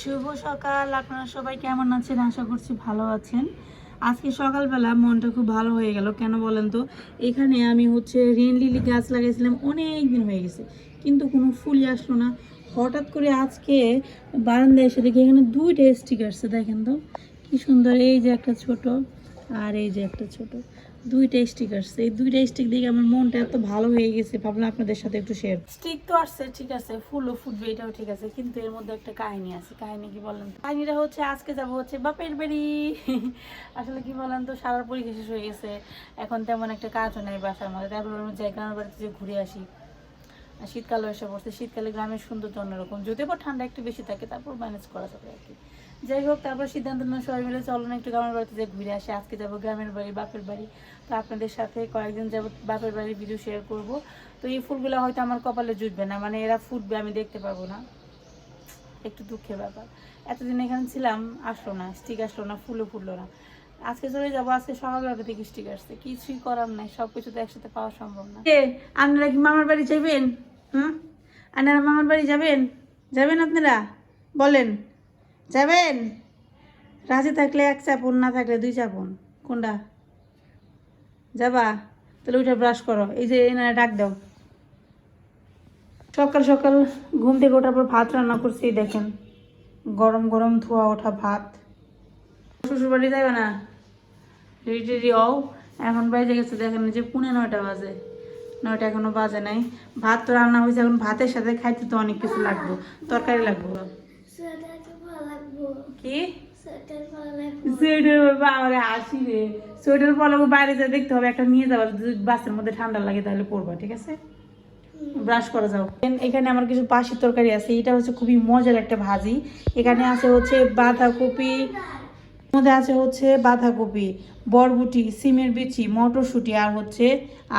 শুভ সকাল। আপনারা সবাই কেমন আছেন? আশা করছি ভালো আছেন। আজকে সকালবেলা মনটা খুব ভালো হয়ে গেল। কেন বলেন তো? এখানে আমি হচ্ছে রেন লিলি গাছ লাগাইছিলাম, অনেক দিন হয়ে গেছে। কিন্তু কোনো ফুলই আসলো না। হঠাৎ করে আজকে বারান্দায় এসে দেখি এখানে দুইটা স্টিক আসছে দেখেন তো? কি সুন্দর। এই যে একটা ছোট আর এই যে একটা ছোট। দুইটা স্টিক আসছে। এই দুইটা স্টিক দেখে আমার মনটা এত ভালো হয়ে গেছে, ভাবলাম আপনাদের সাথে একটু শেয়ার স্টিক তো আসছে, ঠিক আছে ফুলও ফুটবে, এটাও ঠিক আছে, কিন্তু এর মধ্যে একটা কাহিনী আছে। কাহিনী কি বলেন? কাহিনীটা হচ্ছে, আজকে যাব হচ্ছে বাপের বাড়ি। আসলে কি বলেন তো, সারার পরীক্ষা শেষ হয়ে গেছে। এখন তেমন একটা কাজও নেই বাসার মধ্যে। তারপর আমি যাই গ্রামের বাড়িতে যে ঘুরে আসি। শীতকালও এসে পড়ছে। শীতকালে গ্রামের সৌন্দর্য অন্যরকম। যদিও বা ঠান্ডা একটু বেশি থাকে, তারপর ম্যানেজ করা যাবে আর কি। যাই হোক, তারপর সিদ্ধান্ত নিলাম সবাই মিলে চলো না একটু গ্রামের বাড়িতে যে ঘুরে আসি। আজকে যাব গ্রামের বাড়ি, বাপের বাড়ি। তো আপনাদের সাথে কয়েকদিন যাব বাপের বাড়ির ভিডিও শেয়ার করব। তো এই ফুলগুলো হয়তো আমার কপালে জুটবে না মানে এরা ফুটবে, আমি দেখতে পাবো না। একটু দুঃখের ব্যাপার। এতদিন এখানে ছিলাম, আসলো না স্টিক আসলো না, ফুলও ফুটলো না। আজকে চলে যাব, আজকে সকালবেলা থেকে স্টিক আসছে। কিছুই করার নাই সব কিছু তো একসাথে পাওয়া সম্ভব না। আপনারা কি মামার বাড়ি যাবেন? হুম? আপনারা মামার বাড়ি যাবেন? যাবেন আপনারা? বলেন। যাবেন? রাজি থাকলে এক চাপন, না থাকলে দুই চাপন। কোনটা? যাবা? তাহলে ওইটা ব্রাশ করো। এই যে এনারা ডাক দাও। সকাল সকাল ঘুম থেকে ওঠার পর ভাত রান্না করছি দেখেন। গরম গরম ধোয়া ওঠা ভাত। শ্বশুর বাড়ি যাবে না? রেডি হও। এখন বাইরে গেছে, দেখেন যে পুনে নয়টা বাজে। নয়টা এখনও বাজে নাই। ভাত তো রান্না হয়েছে, এখন ভাতের সাথে খাইতে তো অনেক কিছু লাগবে। তরকারি লাগবো। কি? সোয়েটার ভালো বাবারে হাসি রে। সোয়েটার পরলে বাইরে যা দেখতে হবে একটা নিয়ে বাসের মধ্যে ঠান্ডা লাগে তাহলে পরবা ঠিক আছে? ব্রাশ করে যাও। এখানে আমার কিছু পাশের তরকারি আছে এটা হচ্ছে খুবই মজার একটা ভাজি। এখানে আছে হচ্ছে বাঁধাকপি মধ্যে আছে হচ্ছে বাঁধাকপি বরবটি সিমের বিচি মটরশুঁটি আর হচ্ছে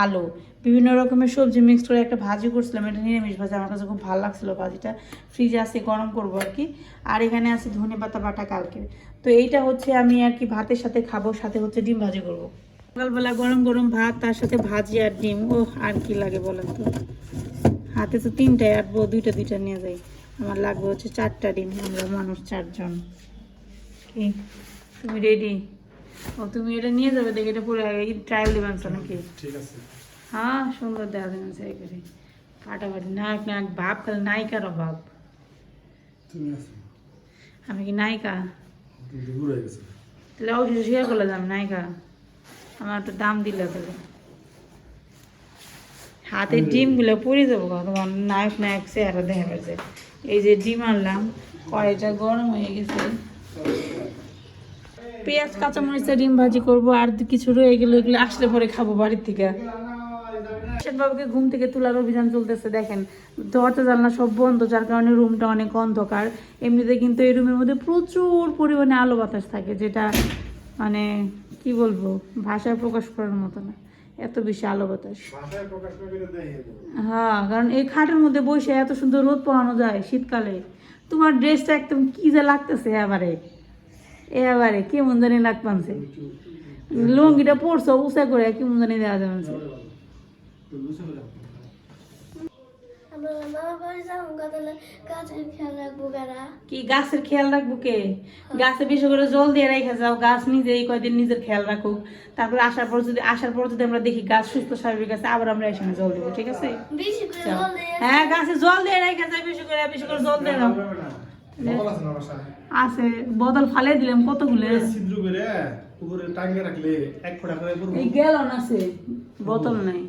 আলু। বিভিন্ন রকমের সবজি মিক্স করে একটা ভাজি করছিলাম। এটা নিরামিষ ভাজি। আমার কাছে খুব ভালো লাগছিল ভাজিটা। ফ্রিজে আছে গরম করব আর কি। আর এখানে আছে ধনে পাতা বাটা কালকে তো এইটা হচ্ছে আমি আর কি ভাতের সাথে খাব, সাথে হচ্ছে ডিম ভাজি করব। সকালবেলা গরম গরম ভাত, তার সাথে ভাজি আর ডিম। ও আর কি লাগে বলেন তো? হাতে তো তিনটায় আটবো, দুইটা দুইটা নিয়ে যাই। আমার লাগবে হচ্ছে চারটা ডিম, আমরা মানুষ চারজন। কি? তুমি রেডি ও, তুমি এটা নিয়ে যাবে, দেখে এটা পুরো ট্রায়াল দিবেন নাকি? ঠিক আছে। হ্যাঁ সুন্দর দেখা দেবেন সেই করে। ফাটাফাটি নায়ক নায়ক ভাব খালি নায়িকার অভাব। আমি কি নায়িকা? তাহলে অবশ্যই শেয়ার করলে দাম নায়িকা। আমার তো দাম দিলে তাহলে। হাতের ডিমগুলো পরে যাব তোমার নায়ক নায়ক চেহারা দেখা গেছে এই যে ডিম আনলাম কড়াইটা গরম হয়ে গেছে। পেঁয়াজ কাঁচামরিচে ডিম ভাজি করব আর কিছু রয়ে গেলে এগুলো আসলে পরে খাব বাড়ির থেকে। বাবুকে ঘুম থেকে তোলার অভিযান চলতেছে দেখেন। দরজা জানলা সব বন্ধ যার কারণে রুমটা অনেক অন্ধকার। এমনিতে কিন্তু এই রুমের মধ্যে প্রচুর পরিমাণে আলো বাতাস থাকে যেটা মানে কি বলব ভাষায় প্রকাশ করার মতো না। এত বেশি আলো বাতাস। হ্যাঁ কারণ এই খাটের মধ্যে বসে এত সুন্দর রোদ পোহানো যায় শীতকালে। তোমার ড্রেসটা একদম কি যে লাগতেছে এবারে। এবারে কেমন জানি লাগ পানছে। লুঙ্গিটা পরছো উষা করে কেমন জানি দেওয়া যাবে। কি গাছের খেয়াল রাখব কে? গাছে বেশি করে জল দিয়ে রেখে যাও গাছ নিজে কয়দিন নিজের খেয়াল রাখুক। তারপরে আসার পর যদি আসার পর যদি আমরা দেখি গাছ সুস্থ স্বাভাবিক আছে আবার আমরা এখানে জল দেবো ঠিক আছে? বেশি করে যাও। জল দিয়ে হ্যাঁ গাছে জল দিয়ে রেখে যায় বেশি করে বেশি করে জল দিয়ে দাও আছে বোতল ফালে দিলাম কতগুলো? ছিদ্র করে উপরে টাঙ্গে রাখলে এক ফোঁটা করে পড়ব এই গ্যালন আছে বোতল নাই।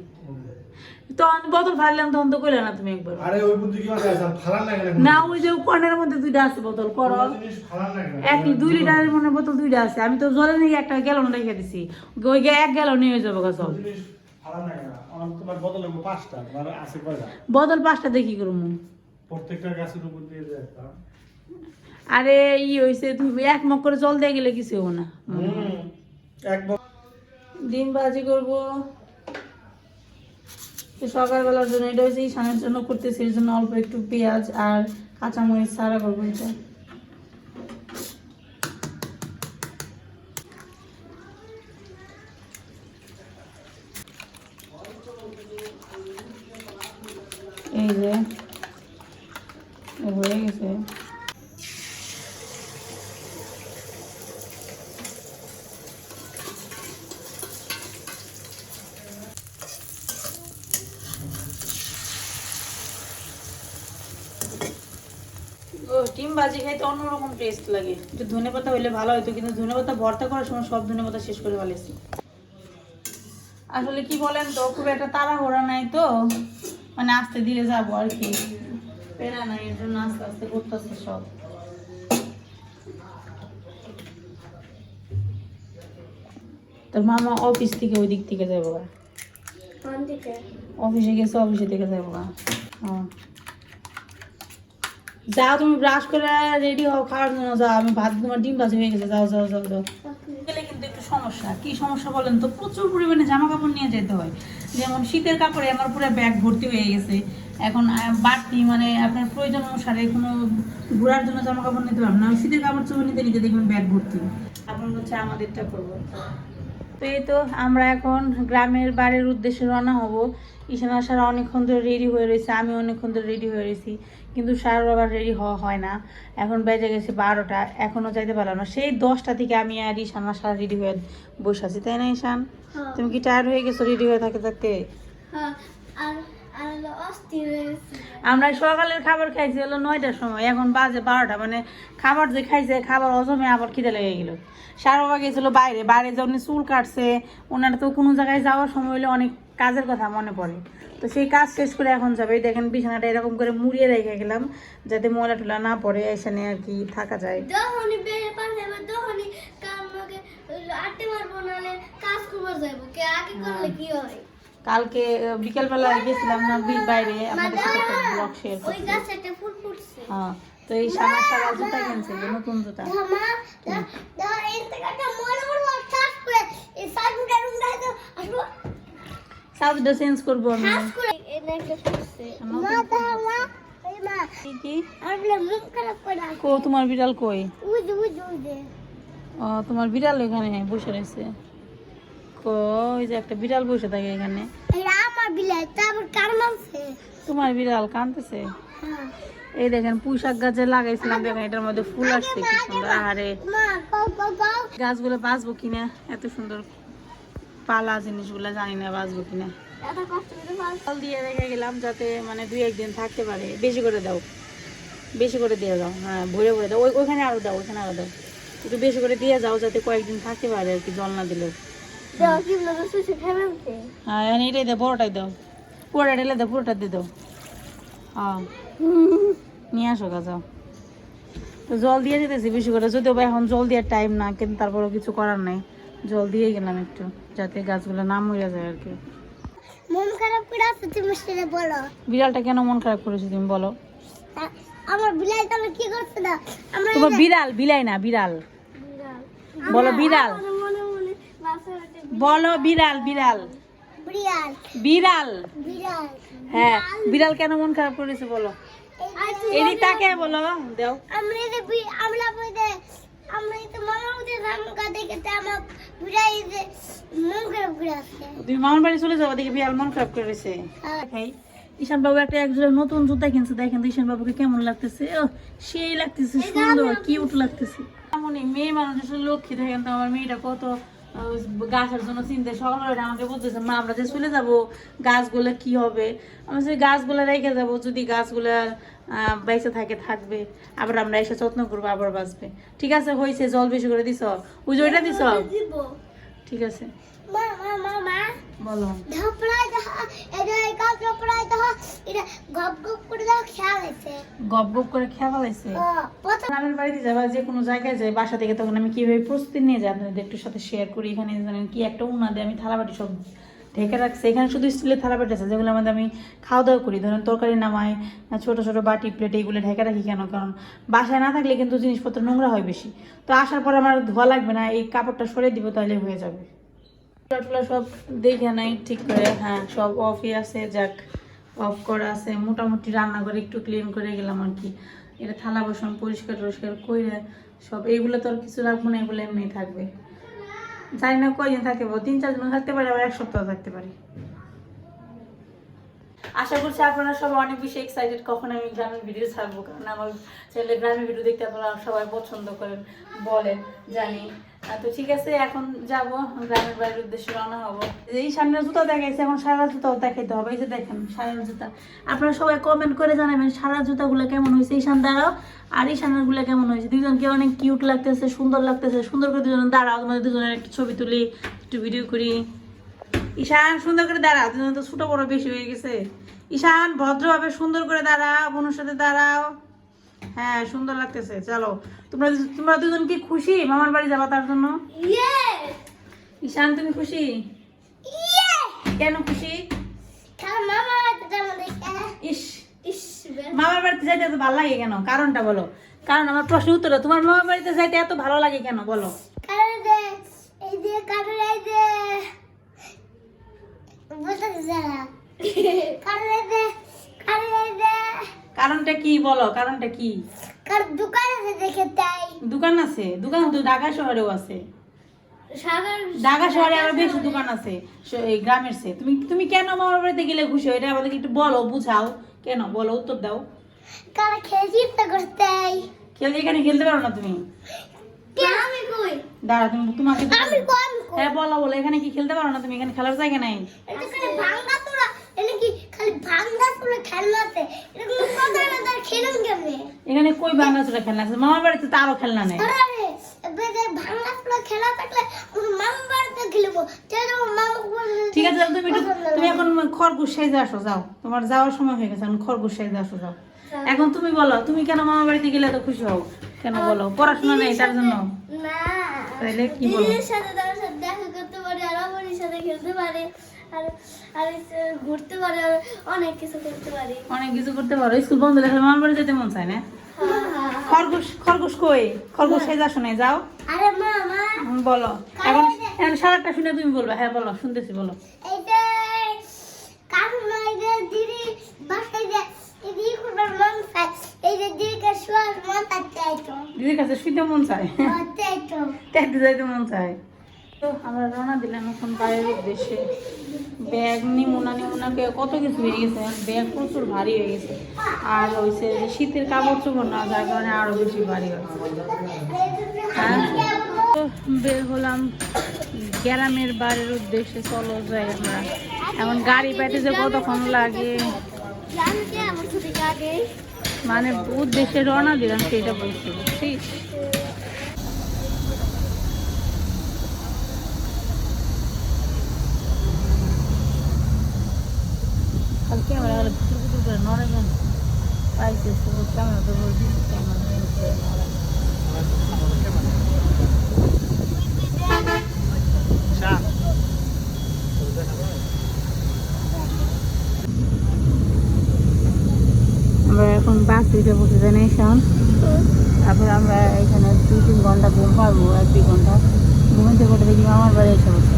তখন বোতল তখন তো কইলে না তুমি একবার। আরে ওই বুদ্ধি কি আছে? আর ফালান লাগে না ওই যে মধ্যে দুইটা আছে বোতল করো। এক দুই লিটারের মনে বোতল দুইটা আছে। আমি তো জলে নিয়ে একটা গ্যালন রেখে দিছি। ওই এক গ্যালন নিয়ে যাব গা সব বোতল পাঁচটা দেখি করব প্রত্যেকটা গাছের উপর দিয়ে দিয়ে আরে ই হয়েছে তুমি এক মগ করে জল দিয়ে গেলে কিছু হব না। এক ডিম ভাজি করব। তো সকালবেলার জন্য এটা হচ্ছে সানের জন্য করতেছি, এর জন্য অল্প একটু পেঁয়াজ আর কাঁচামরিচ ছাড়া করব এটা এই যে এ হয়ে গেছে ও ডিম ভাজি খাইতে অন্যরকম টেস্ট লাগে একটু ধনে পাতা হইলে ভালো হতো কিন্তু ধনে পাতা ভর্তা করার সময় সব ধনে পাতা শেষ করে ফেলেছি আসলে কি বলেন তো খুব একটা তাড়াহুড়া নাই তো মানে আস্তে ধীরে যাব আর কি পেরা নাই এর জন্য আস্তে আস্তে করতেছে সব তোর মামা অফিস থেকে ওই দিক থেকে যাব। অফিসে গেছে অফিসে থেকে যাব। হ্যাঁ। যাও তুমি ব্রাশ করে রেডি হও খাওয়ার জন্য যাও আমি ভাত তোমার ডিম ভাজি হয়ে গেছে যাও যাও যাও যাও। গেলে কিন্তু একটু সমস্যা। কি সমস্যা বলেন তো? প্রচুর পরিমাণে জামা কাপড় নিয়ে যেতে হয়। যেমন শীতের কাপড়ে আমার পুরো ব্যাগ ভর্তি হয়ে গেছে। এখন বাড়তি মানে আপনার প্রয়োজন অনুসারে কোনো ঘোরার জন্য জামা কাপড় নিতে পারবেন না। শীতের কাপড় চোপড় নিতে নিতে দেখবেন ব্যাগ ভর্তি। এখন হচ্ছে আমাদেরটা করব। তো এই তো আমরা এখন গ্রামের বাড়ির উদ্দেশ্যে রওনা হব। ঈশান আসার অনেকক্ষণ ধরে রেডি হয়ে রয়েছে আমি অনেকক্ষণ ধরে রেডি হয়ে রয়েছি। কিন্তু সার আবার রেডি হওয়া হয় না। এখন বেজে গেছে বারোটা এখনও যাইতে পারলাম না। সেই দশটা থেকে আমি আর ঈশান আসার রেডি হয়ে বসে আছি তাই না ঈশান? হ্যাঁ। তুমি কি টায়ার্ড হয়ে গেছো রেডি হয়ে থাকতে থাকতে? হ্যাঁ আর আর আমরা সকালের খাবার খাইছি হলো নয়টার সময় এখন বাজে বারোটা। মানে খাবার যে খাইছে খাবার অজমে আবার খিদে লেগে গেল। সার বাবা গেছিল বাইরে বাইরে যখন চুল কাটছে ওনার তো কোনো জায়গায় যাওয়ার সময় হলে অনেক কাজের কথা মনে পড়ে। তো সেই কাজ শেষ করে এখন যাবে। দেখেন বিছানাটা এরকম করে মুড়িয়ে রেখে গেলাম যাতে ময়লা টুলা না পড়ে এখানে আর কি থাকা যায়। হয়। কালকে বিকেলবেলা গেছিলাম না বাইরে আপনাদের সাথে একটা ব্লগ শেয়ার ফুটছে। হ্যাঁ তো এই সামনে সারা জুতা কিনছে যে নতুন জুতা। এই টাকাটা মনে মনে করে এই সাইডটা রুমটা তো আসব। সাউথটা চেঞ্জ করব আমি। কি তোমার বিড়াল কই? ও তোমার বিড়াল এখানে বসে রয়েছে। কই যে একটা বিড়াল বসে থাকে এখানে। তোমার বিড়াল কাঁদতেছে? হ্যাঁ। এই দেখেন পুঁইশাক গাছে লাগাইছিলাম দেখেন এটার মধ্যে ফুল আসছে কি সুন্দর। আরে গাছগুলো বাঁচবো কিনা এত সুন্দর পালা জিনিসগুলো জানি না বাঁচবো কিনা। ফল দিয়ে রেখে গেলাম যাতে মানে দুই একদিন থাকতে পারে। বেশি করে দাও। বেশি করে দিয়ে দাও। হ্যাঁ ভরে ভরে দাও। ওই ওইখানে আরও দাও ওইখানে আরও দাও। একটু বেশি করে দিয়ে যাও যাতে কয়েকদিন থাকতে পারে আর কি জল না দিলেও। হ্যাঁ এটাই দাও বড়টাই দাও। পুরোটা ঢেলে দাও পুরোটা দিয়ে দাও। হ্যাঁ নিয়ে আসো গা যাও। তো জল দিয়ে যেতেছি বেশি করে যদিও বা এখন জল দেওয়ার টাইম না কিন্তু তারপরেও কিছু করার নাই। জল দিয়ে গেলাম একটু যাতে গাছগুলো না মরে যায় আর কি। মন খারাপ করে আছে তুমি সেটা বলো। বিড়ালটা কেন মন খারাপ করেছ তুমি বলো। আমার তাহলে কি করছে না? আমরা তোমার বিড়াল বিলাই না বিড়াল। বলো বিড়াল। বলো বিড়াল বিড়াল। বিড়াল। বিড়াল। বিড়াল। হ্যাঁ বিড়াল কেন মন খারাপ করেছে বলো। এদিক তাকে বলো দেও। আমরা আমরা তুমি মামার বাড়ি চলে যাব দেখি মন খারাপ করেছে হ্যাঁ। ঈশান বাবু একটা একজোড়া নতুন জুতা কিনছে দেখেন তো ঈশান বাবুকে কেমন লাগতেছে। ও সেই লাগতেছে সুন্দর কিউট লাগতেছে। এমনই মেয়ে মানুষ আসলে লক্ষ্মী দেখেন তো আমার মেয়েটা কত গাছের জন্য চিন্তা সকালবেলা আমাকে বলতেছে মা আমরা যে চলে যাব গাছগুলো কি হবে? আমরা সেই গাছগুলো রেখে যাব যদি গাছগুলো বেঁচে থাকে থাকবে। আবার আমরা এসে যত্ন করব আবার বাঁচবে। ঠিক আছে হয়েছে জল বেশি করে দিছ? ওই যে ওইটা দিছ ঠিক আছে। বলো। গপ গপ করে খেয়াল আছে। গপ গপ করে খেয়া ফেলাইছে গ্রামের বাড়িতে যাবা যে কোনো জায়গায় যাই বাসা থেকে তখন আমি কীভাবে প্রস্তুতি নিয়ে যাই? আপনাদের একটু সাথে শেয়ার করি এখানে জানেন কি একটা উনা দিয়ে আমি থালাবাটি সব ঢেকে রাখছে। এখানে শুধু স্টিলের থালাবাটি আছে যেগুলো আমাদের আমি খাওয়া দাওয়া করি। ধরেন তরকারি নামাই ছোট ছোট বাটি প্লেট এইগুলো ঢেকে রাখি কেন? কারণ বাসায় না থাকলে কিন্তু জিনিসপত্র নোংরা হয় বেশি। তো আসার পর আমার ধোয়া লাগবে না, এই কাপড়টা সরিয়ে দিব তাহলে হয়ে যাবে। টুলা সব দেখে নাই, ঠিক করে হ্যাঁ সব অফই আছে, যাক অফ করা আছে। মোটামুটি রান্নাঘরে একটু ক্লিন করে গেলাম আর কি। এটা থালা বসন পরিষ্কার টরিষ্কার করে সব, এইগুলো তো আর কিছু রাখব না, এগুলো এমনি থাকবে। জানি না কয়জন থাকতে পারব, তিন চারজন থাকতে পারে, আবার এক সপ্তাহ থাকতে পারি। আশা করছি আপনারা সবাই অনেক বেশি এক্সাইটেড কখন আমি গ্রামের ভিডিও ছাড়বো, কারণ আমার ছেলে গ্রামের ভিডিও দেখতে আপনারা সবাই পছন্দ করেন, বলেন, জানি। তো ঠিক আছে, এখন যাব, গ্রামের বাড়ির উদ্দেশ্যে রওনা হব। এই সামনের জুতা দেখাইছে, এখন সারা জুতাও দেখাইতে হবে, এই যে দেখেন সারা জুতা। আপনারা সবাই কমেন্ট করে জানাবেন সারা জুতাগুলো কেমন হয়েছে। সান দাঁড়াও। আর ঈশানের কেমন হয়েছে? দুজনকে অনেক কিউট লাগতেছে, সুন্দর লাগতেছে। সুন্দর করে দুজন দাঁড়াও, তোমাদের দুজনের একটা ছবি তুলি, একটু ভিডিও করি। ঈশান, সুন্দর করে দাঁড়াও দুজন তো ছোট বড় বেশি হয়ে গেছে। ঈশান, ভদ্রভাবে সুন্দর করে দাঁড়াও, বোনের সাথে দাঁড়াও। হ্যাঁ সুন্দর লাগতেছে। চলো। তোমরা তোমরা দুজন কি খুশি মামার বাড়ি যাবা তার জন্য? ঈশান তুমি খুশি? কেন খুশি? ইস। মামার বাড়িতে যাইতে এত ভালো লাগে কেন? কারণটা বলো। কারণ আমার প্রশ্ন উত্তর তোমার মামার বাড়িতে যাইতে এত ভালো লাগে কেন? বলো। কারণ কারণটা কি বলো কারণটা কি? কারণ দোকান আছে দেখে তাই। দোকান আছে? দোকান তো ঢাকা শহরেও আছে। ঢাকা শহরে আরও বেশি দোকান আছে এই গ্রামের সে তুমি তুমি কেন মামার বাড়িতে গেলে খুশি? এটা আমাদেরকে একটু বলো বুঝাও। কেন? বলো উত্তর দাও। কারণ খেলছি তো করতেই খেলতে এখানে খেলতে পারো না তুমি? আমি কই? দাঁড়া তুমি তোমাকে হ্যাঁ বলো বলো এখানে কি খেলতে পারো না তুমি? এখানে খেলার জায়গা নাই। এটা ভাঙ্গা তোরা। এটা কি খালি ভাঙ্গা তোরা খেলনাতে এটা কোনো কথা না তার খেলুন কেমনে? এখানে কই বাংলা চোরা খেলনা আছে? মামার বাড়িতে তো আরও খেলনা নেই। আরে এবার ভাঙ্গা তোরা খেলা থাকলে ওর মামা বাড়িতে খেলব। তাহলে ওর ঠিক আছে তাহলে তুমি তুমি এখন খরগোশ সাইজে আসো যাও। তোমার যাওয়ার সময় হয়ে গেছে এখন খরগোশ সাইজে আসো যাও। এখন তুমি বলো তুমি কেন মামা বাড়িতে গেলে তো খুশি হও? কেন বলো? পড়াশোনা নেই তার জন্য। না তাহলে কি সাথে তার সাথে দেখা করতে পারে আর আমার সাথে খেলতে পারে। আর আর ঘুরতে পারে অনেক কিছু করতে পারে। অনেক কিছু করতে পারো। স্কুল বন্ধ মামার বাড়ি যেতে মন চায় না? খরগোশ খরগোশ কই? খরগোশ সাইজে আসো নাই যাও। আরে মামা বলো। এখন এখন সারাটা শুনে তুমি বলবে। হ্যাঁ বলো শুনতেছি বলো। এইটা কারণ এই যে দিদি বাসায় যে দিদি করবার মন চায়। এই যে দিদিকে শোয়ার মন চাই দিদির কাছে শুইতে মন চায়। চাই তো যাইতে মন চায়। তো আমরা রওনা দিলাম এখন বাইরের উদ্দেশ্যে। ব্যাগ নিমুনা নিমুনাকে কত কিছু হয়ে গেছে ব্যাগ প্রচুর ভারী হয়ে গেছে। আর হয়েছে শীতের কাপড় চোপড় না, যার কারণে আরও বেশি ভারী হয়েছে হ্যাঁ? তো বের হলাম গ্রামের বাড়ির উদ্দেশ্যে, চলো যাই আমরা। এখন গাড়ি পাইতে যে কতক্ষণ লাগে? কি মানে উদ্দেশ্যে রওনা দিলাম সেটা বলছি। বুঝছিস আর ক্যামেরা হলে ভিতর ভিতর করে নড়ে পাইছে ক্যামেরা তো বলছি ক্যামেরা আমরা এখন বাস দিতে বসে জেনারেশন তারপর আমরা এখানে দুই তিন ঘণ্টা ঘুম পারব এক দুই ঘণ্টা ঘুমতে করে দেখি মামার বাড়ি এসে বসে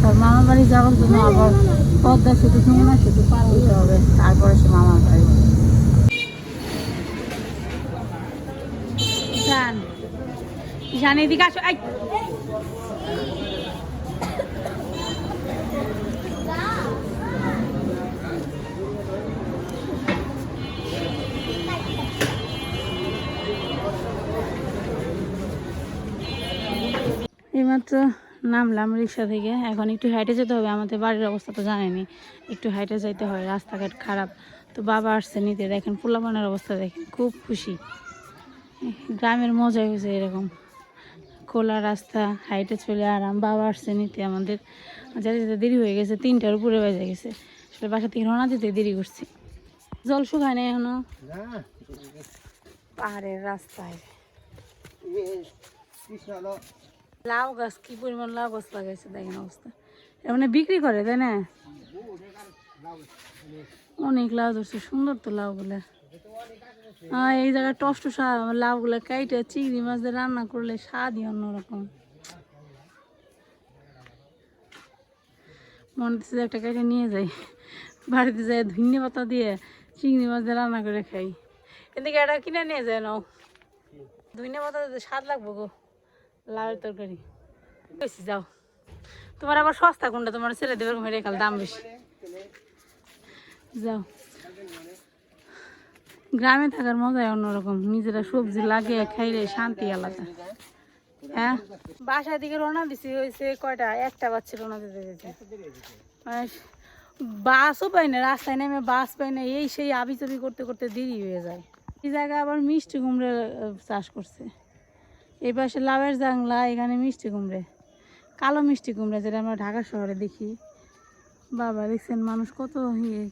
তার মামার বাড়ি যাওয়ার জন্য আবার পদ্মা সেতু যমুনা সেতু পার হইতে হবে। তারপরে সে মামার বাড়ি। ঈশান ঈশান এইমাত্র নামলাম রিক্সা থেকে। এখন একটু হাইটে যেতে হবে আমাদের বাড়ির অবস্থা তো জানেনি একটু হাইটে যাইতে হয় রাস্তাঘাট খারাপ। তো বাবা আসছে নিতে দেখেন পোলাপানের অবস্থা দেখেন খুব খুশি। গ্রামের মজাই হয়েছে এরকম। খোলা রাস্তা হাইটে চলে আরাম। বাবা আসছে নিতে আমাদের। যেতে যেতে দেরি হয়ে গেছে তিনটার উপরে বেজে গেছে। আসলে বাসা থেকে রওনা দিতে দেরি করছি। জল শুকায় না এখনও। পাহাড়ের রাস্তায়। লাউ গাছ, কি পরিমাণ লাউ গাছ লাগাইছে দেখেন অবস্থা। এটা মানে বিক্রি করে, তাই না? অনেক লাউ ধরছে, সুন্দর তো লাউগুলা। হ্যাঁ এই জায়গায় টস্ট লাউগুলা কাইটে চিংড়ি মাছ দিয়ে রান্না করলে স্বাদই অন্যরকম। মনে হচ্ছে একটা কেটে নিয়ে যাই। বাড়িতে যাই ধন্য পাতা দিয়ে চিংড়ি মাছ দিয়ে রান্না করে খাই। এদিকে এটা কিনে নিয়ে যায় নাও। ধন্য পাতা স্বাদ লাগবো গো। লাউয়ের তরকারি। বেশি যাও। তোমার আবার সস্তা কোনটা? তোমার ছেলে দেবের মেরে খাল দাম বেশি। যাও। গ্রামে থাকার মজাই অন্যরকম। নিজেরা সবজি লাগিয়ে খাইলে শান্তি আলাদা। হ্যাঁ? বাসার দিকে রওনা দিছি হয়েছে কয়টা? একটা বাচ্চা রওনা দিতে যেতে মানে বাসও পাই না, রাস্তায় নেমে বাস পাই না, এই সেই আবি করতে করতে দেরি হয়ে যায়। এই জায়গায় আবার মিষ্টি কুমড়ে চাষ করছে। এই পাশে লাভের জাংলা, এখানে মিষ্টি কুমড়ে, কালো মিষ্টি কুমড়ে যেটা আমরা ঢাকা শহরে দেখি। বাবা, দেখছেন মানুষ কত ইয়ে।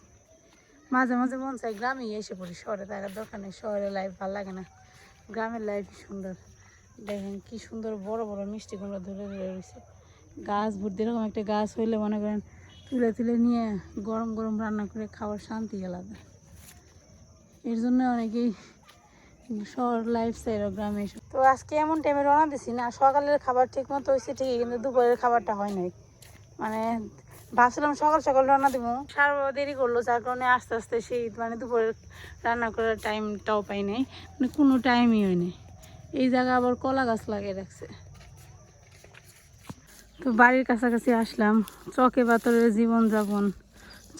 মাঝে মাঝে মন চাই গ্রামে এসে পড়ি শহরে থাকার দরকার নেই শহরে লাইফ ভালো লাগে না। গ্রামের লাইফ সুন্দর। দেখেন কি সুন্দর বড় বড় মিষ্টি কুমড়া ধরে ধরে রয়েছে। গাছ ভর্তি এরকম একটা গাছ হইলে মনে করেন তুলে তুলে নিয়ে গরম গরম রান্না করে খাওয়ার শান্তি আলাদা। এর জন্য অনেকেই শহর লাইফ স্টাইল গ্রামে তো আজকে এমন টাইমে রওনা দিছি না, সকালের খাবার ঠিক মতো হয়েছে ঠিকই, কিন্তু দুপুরের খাবারটা হয় নাই। মানে ভাবছিলাম সকাল সকাল রান্না দিব। সার দেরি করল, যার কারণে আস্তে আস্তে সেই মানে দুপুরের রান্না করার টাইমটাও পাই নাই। মানে কোনো টাইমই হয় নাই। এই জায়গা আবার কলা গাছ লাগিয়ে রাখছে। তো বাড়ির কাছাকাছি আসলাম। চকে পাথরের জীবনযাপন,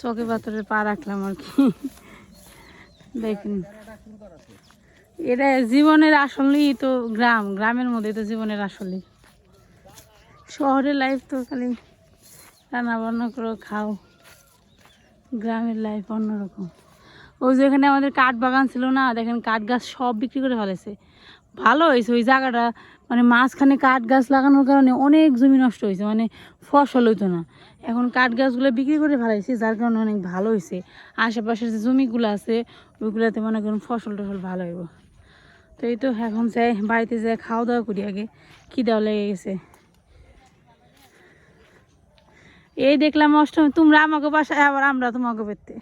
চকে পাথরের পা রাখলাম আর কি। দেখুন। এটা জীবনের আসলেই তো গ্রাম, গ্রামের মধ্যে তো জীবনের আসলেই। শহরের লাইফ তো খালি রান্না বান্না করে, খাও। গ্রামের লাইফ অন্যরকম। ওই যে এখানে আমাদের কাঠ বাগান ছিল না, দেখেন কাঠ গাছ সব বিক্রি করে ফেলেছে। ভালো হয়েছে ওই জায়গাটা মানে মাঝখানে কাঠ গাছ লাগানোর কারণে অনেক জমি নষ্ট হয়েছে মানে ফসল হইতো না। এখন কাঠ গাছগুলো বিক্রি করে ফেলাইছে, যার কারণে অনেক ভালো হয়েছে। আশেপাশের যে জমিগুলো আছে, ওইগুলোতে মনে করুন ফসল টসল ভালো হইব। তো এই তো এখন যাই বাড়িতে যাই খাওয়া দাওয়া করি আগে। খিদাও লেগে গেছে? এই দেখলাম অষ্টমী তোমরা আমাকে বাসায় আবার আমরা তোমাকে পেতে।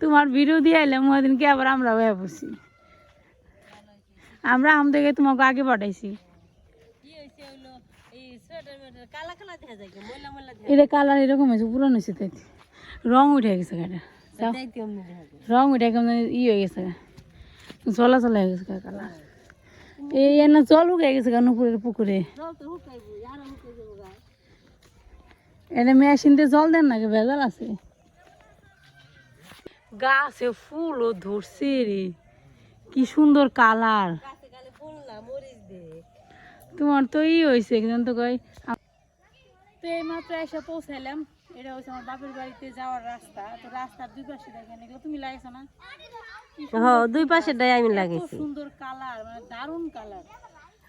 তোমার দিয়ে এলাম ওদিনকে আবার আমরা হয়ে পড়ছি। আমরা আম থেকে তোমাকে আগে পাঠাইছি। এটা কালার এরকম হয়েছে পুরান হয়েছে তাই। রং উঠে গেছে গাড়ি রং উঠে কেমন ই হয়ে গেছে চলা চলা হয়ে গেছে কালার এই এনে জল উঠে গেছে কেন পুকুরে। এটা মেশিন দিয়ে জল দেন নাকি ভেজাল আছে? গাছে ফুলও ধরছে রে কি সুন্দর কালার। তোমার তো ই হয়েছে একজন তো কই তো এই মাত্র এসে পৌঁছাইলাম। এটা হচ্ছে আমার বাপের বাড়িতে যাওয়ার রাস্তা। তো রাস্তার দুই পাশে দেখেন এগুলো তুমি লাগাইছো না? হ্যাঁ দুই পাশে ডাই আমি এত লাগাইছি। সুন্দর কালার মানে দারুণ কালার।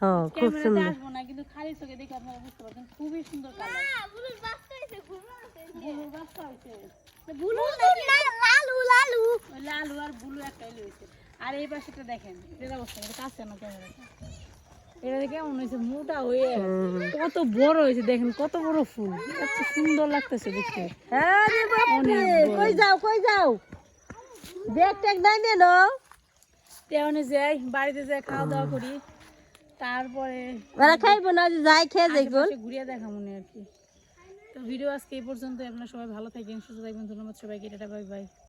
হ্যাঁ খুব সুন্দর। আসব না কিন্তু খালি চোখে দেখে আপনারা বুঝতে পারছেন খুবই সুন্দর কালার। বুলুর বাচ্চা হয়েছে বুলুর বাচ্চা হয়েছে। বুলু না লালু লালু। ওই আর ব্লু একটাই হয়েছে আর এই পাশেটা দেখেন এটার অবস্থা কাছে না ক্যামেরাটা এটা কেমন হয়েছে মোটা হয়ে কত বড় হয়েছে দেখেন কত বড় ফুল। এত সুন্দর লাগতেছে দেখতে। কই যাও কই যাও? ব্যাগ ট্যাগ নাই নে নো তেমনি যাই বাড়িতে যাই খাওয়া দাওয়া করি। তারপরে ওরা খাইবো না যে যাই খেয়ে যাই ঘুরিয়ে দেখা মনে আর কি। তো ভিডিও আজকে এই পর্যন্ত আপনারা সবাই ভালো থাকবেন সুস্থ থাকবেন। ধন্যবাদ সবাইকে। এটা বাই বাই।